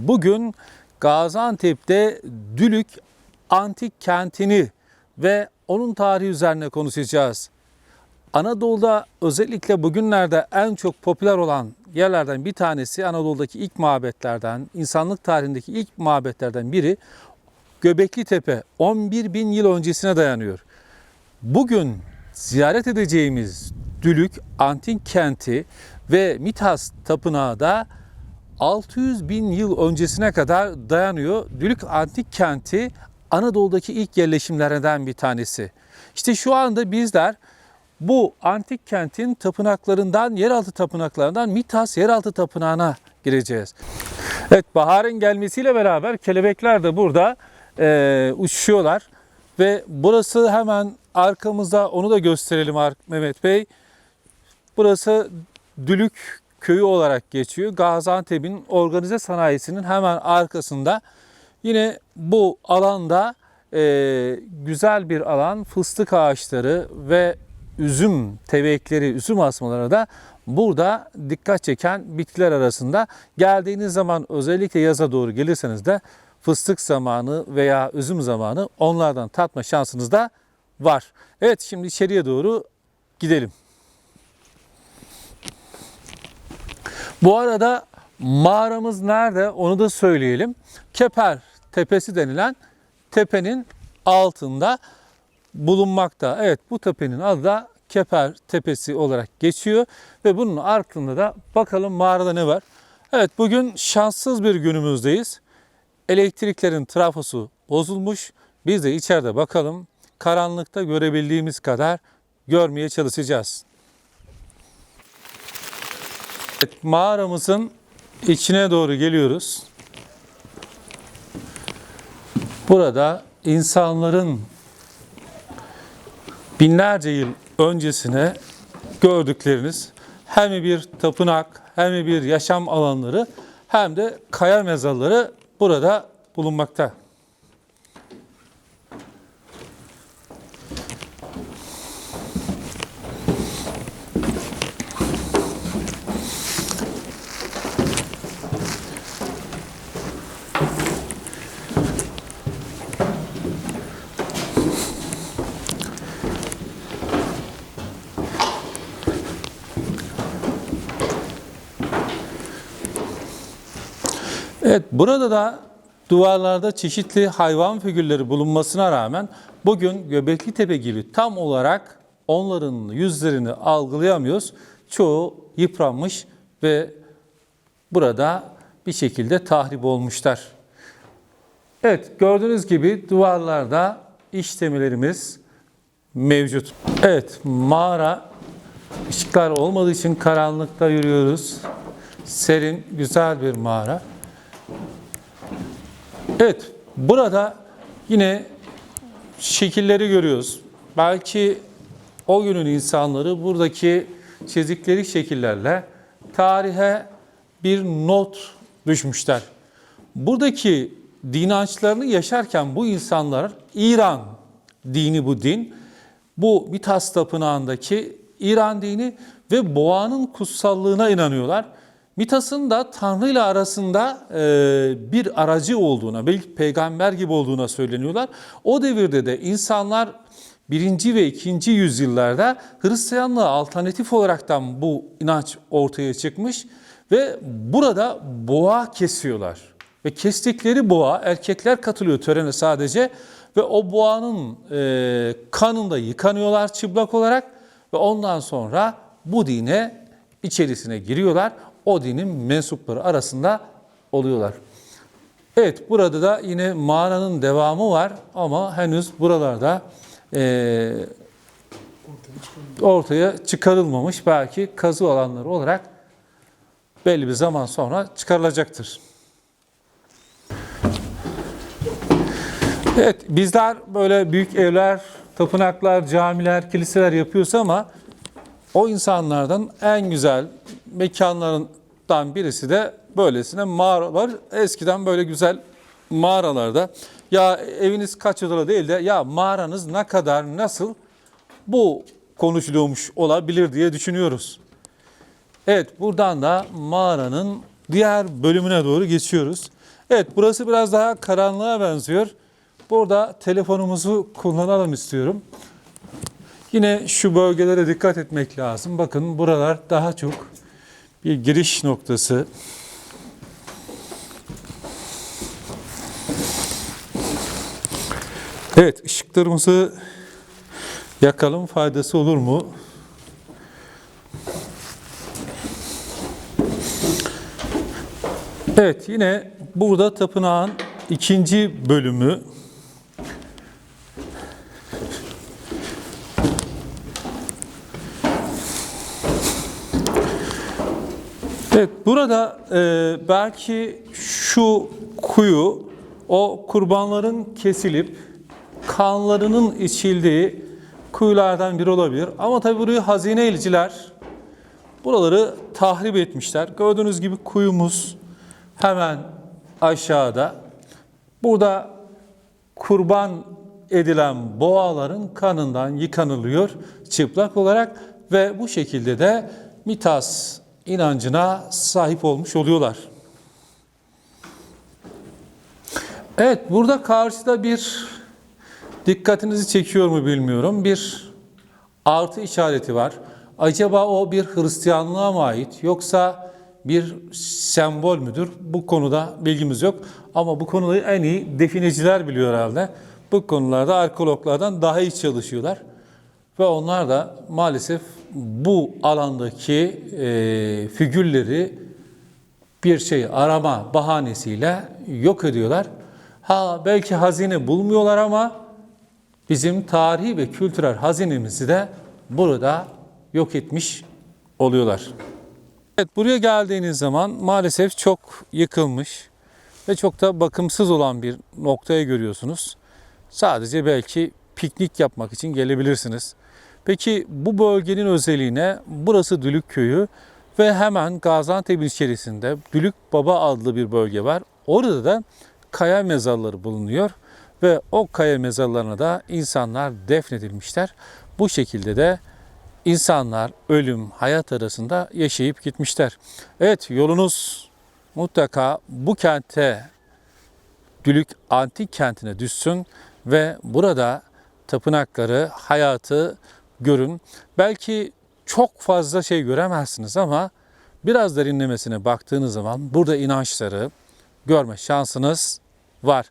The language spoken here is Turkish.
Bugün Gaziantep'te Dülük Antik Kentini ve onun tarihi üzerine konuşacağız. Anadolu'da özellikle bugünlerde en çok popüler olan yerlerden bir tanesi Anadolu'daki ilk mabetlerden, insanlık tarihindeki ilk mabetlerden biri Göbekli Tepe 11 bin yıl öncesine dayanıyor. Bugün ziyaret edeceğimiz Dülük Antik Kenti ve Mitas Tapınağı da 600 bin yıl öncesine kadar dayanıyor. Dülük Antik Kenti Anadolu'daki ilk yerleşimlerden bir tanesi. İşte şu anda bizler bu antik kentin tapınaklarından, yeraltı tapınaklarından Mitas yeraltı tapınağına gireceğiz. Evet, baharın gelmesiyle beraber kelebekler de burada eee, uçuşuyorlar. Ve burası hemen arkamızda, onu da gösterelim Mehmet Bey. Burası Dülük köyü olarak geçiyor. Gaziantep'in organize sanayisinin hemen arkasında. Yine bu alanda e, güzel bir alan. Fıstık ağaçları ve üzüm tevekleri, üzüm asmaları da burada dikkat çeken bitkiler arasında. Geldiğiniz zaman özellikle yaza doğru gelirseniz de fıstık zamanı veya üzüm zamanı onlardan tatma şansınız da var. Evet şimdi içeriye doğru gidelim. Bu arada mağaramız nerede onu da söyleyelim. Keper Tepesi denilen tepenin altında bulunmakta. Evet bu tepenin adı da Keper Tepesi olarak geçiyor ve bunun arkasında da bakalım mağarada ne var. Evet bugün şanssız bir günümüzdeyiz. Elektriklerin trafosu bozulmuş. Biz de içeride bakalım karanlıkta görebildiğimiz kadar görmeye çalışacağız. Evet, mağaramızın içine doğru geliyoruz. Burada insanların binlerce yıl öncesine gördükleriniz hem bir tapınak hem bir yaşam alanları hem de kaya mezarları burada bulunmakta. Evet, burada da duvarlarda çeşitli hayvan figürleri bulunmasına rağmen bugün Göbekli Tepe gibi tam olarak onların yüzlerini algılayamıyoruz. Çoğu yıpranmış ve burada bir şekilde tahrip olmuşlar. Evet, gördüğünüz gibi duvarlarda işlemelerimiz mevcut. Evet, mağara ışıklar olmadığı için karanlıkta yürüyoruz. Serin, güzel bir mağara. Evet, burada yine şekilleri görüyoruz. Belki o günün insanları buradaki çizdikleri şekillerle tarihe bir not düşmüşler. Buradaki din inançlarını yaşarken bu insanlar İran dini bu din. Bu Mitas Tapınağı'ndaki İran dini ve boğanın kutsallığına inanıyorlar. Mitas'ın da Tanrı ile arasında e, bir aracı olduğuna, belki peygamber gibi olduğuna söyleniyorlar. O devirde de insanlar birinci ve ikinci yüzyıllarda Hristiyanlığa alternatif olaraktan bu inanç ortaya çıkmış ve burada boğa kesiyorlar. Ve kestikleri boğa, erkekler katılıyor törene sadece ve o boğanın e, kanında yıkanıyorlar çıplak olarak ve ondan sonra bu dine içerisine giriyorlar. O dinin mensupları arasında oluyorlar. Evet burada da yine mağaranın devamı var ama henüz buralarda eee, ortaya çıkarılmamış belki kazı alanları olarak belli bir zaman sonra çıkarılacaktır. Evet bizler böyle büyük evler, tapınaklar, camiler, kiliseler yapıyoruz ama o insanlardan en güzel mekanlarından birisi de böylesine mağaralar. Eskiden böyle güzel mağaralarda ya eviniz kaç odalı değil de ya mağaranız ne kadar nasıl bu konuşuluyormuş olabilir diye düşünüyoruz. Evet buradan da mağaranın diğer bölümüne doğru geçiyoruz. Evet burası biraz daha karanlığa benziyor. Burada telefonumuzu kullanalım istiyorum. Yine şu bölgelere dikkat etmek lazım. Bakın buralar daha çok bir giriş noktası. Evet ışıklarımızı yakalım faydası olur mu? Evet yine burada tapınağın ikinci bölümü. Evet burada e, belki şu kuyu o kurbanların kesilip kanlarının içildiği kuyulardan biri olabilir. Ama tabi burayı hazine ilciler buraları tahrip etmişler. Gördüğünüz gibi kuyumuz hemen aşağıda. Burada kurban edilen boğaların kanından yıkanılıyor çıplak olarak ve bu şekilde de mitas inancına sahip olmuş oluyorlar. Evet burada karşıda bir dikkatinizi çekiyor mu bilmiyorum. Bir artı işareti var. Acaba o bir Hristiyanlığa mı ait yoksa bir sembol müdür? Bu konuda bilgimiz yok. Ama bu konuyu en iyi defineciler biliyor herhalde. Bu konularda arkeologlardan daha iyi çalışıyorlar. Ve onlar da maalesef bu alandaki e, figürleri bir şey arama bahanesiyle yok ediyorlar. Ha belki hazine bulmuyorlar ama bizim tarihi ve kültürel hazinemizi de burada yok etmiş oluyorlar. Evet buraya geldiğiniz zaman maalesef çok yıkılmış ve çok da bakımsız olan bir noktaya görüyorsunuz. Sadece belki piknik yapmak için gelebilirsiniz. Peki bu bölgenin özelliğine burası Dülük Köyü ve hemen Gaziantep'in içerisinde Dülük Baba adlı bir bölge var. Orada da kaya mezarları bulunuyor ve o kaya mezarlarına da insanlar defnedilmişler. Bu şekilde de insanlar ölüm, hayat arasında yaşayıp gitmişler. Evet yolunuz mutlaka bu kente, Dülük Antik Kenti'ne düşsün ve burada tapınakları, hayatı görün. Belki çok fazla şey göremezsiniz ama biraz derinlemesine baktığınız zaman burada inançları görme şansınız var.